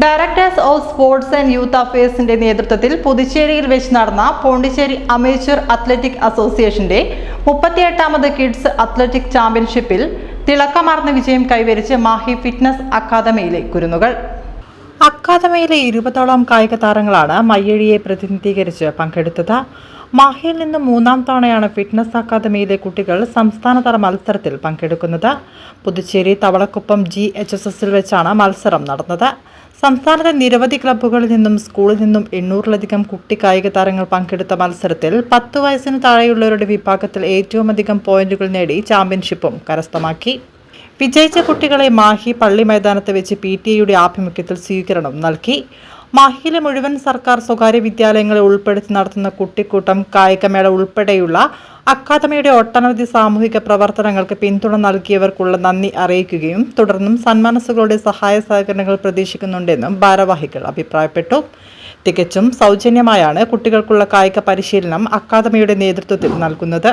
Directors of sports and youth അഫയേഴ്സിന്റെ നേതൃത്വത്തിൽ പുതുച്ചേരിയിൽ വെച്ച് നടന്ന പോണ്ടിച്ചേരി അമേച്ചർ അത്ലറ്റിക് അസോസിയേഷന്റെ മുപ്പത്തിയെട്ടാമത് കിഡ്സ് അത്ലറ്റിക് ചാമ്പ്യൻഷിപ്പിൽ തിളക്കമാർന്ന വിജയം കൈവരിച്ച് മാഹി ഫിറ്റ്നസ് അക്കാദമിയിലെ കുരുന്നുകൾ. അക്കാദമിയിലെ ഇരുപതോളം കായിക താരങ്ങളാണ് മയ്യഴിയെ പ്രതിനിധീകരിച്ച് പങ്കെടുത്തത്. മാഹിയിൽ നിന്ന് മൂന്നാം തവണയാണ് ഫിറ്റ്നസ് അക്കാദമിയിലെ കുട്ടികൾ സംസ്ഥാനതല മത്സരത്തിൽ പങ്കെടുക്കുന്നത്. Puducherry Thavalakuppam G H S എസിൽ വെച്ചാണ് മത്സരം നടന്നത്. സംസ്ഥാനത്തെ നിരവധി ക്ലബ്ബുകളിൽ നിന്നും സ്കൂളിൽ നിന്നും എണ്ണൂറിലധികം കുട്ടി കായിക താരങ്ങൾ പങ്കെടുത്ത മത്സരത്തിൽ പത്ത് വയസ്സിന് താഴെയുള്ളവരുടെ വിഭാഗത്തിൽ ഏറ്റവും അധികം പോയിന്റുകൾ നേടി ചാമ്പ്യൻഷിപ്പും കരസ്ഥമാക്കി. വിജയിച്ച കുട്ടികളെ മാഹി പള്ളി മൈതാനത്ത് വെച്ച് പി ടി എയുടെ ആഭിമുഖ്യത്തിൽ സ്വീകരണം നൽകി. മാഹിയിലെ മുഴുവൻ സർക്കാർ സ്വകാര്യ വിദ്യാലയങ്ങളെ ഉൾപ്പെടുത്തി നടത്തുന്ന കുട്ടിക്കൂട്ടം കായികമേള ഉൾപ്പെടെയുള്ള അക്കാദമിയുടെ ഒട്ടനവധി സാമൂഹിക പ്രവർത്തനങ്ങൾക്ക് പിന്തുണ നൽകിയവർക്കുള്ള നന്ദി അറിയിക്കുകയും തുടർന്നും സന്മനസ്സുകളുടെ സഹായ സഹകരണങ്ങൾ പ്രതീക്ഷിക്കുന്നുണ്ടെന്നും ഭാരവാഹികൾ അഭിപ്രായപ്പെട്ടു. തികച്ചും സൗജന്യമായാണ് കുട്ടികൾക്കുള്ള കായിക പരിശീലനം അക്കാദമിയുടെ നേതൃത്വത്തിൽ നൽകുന്നത്.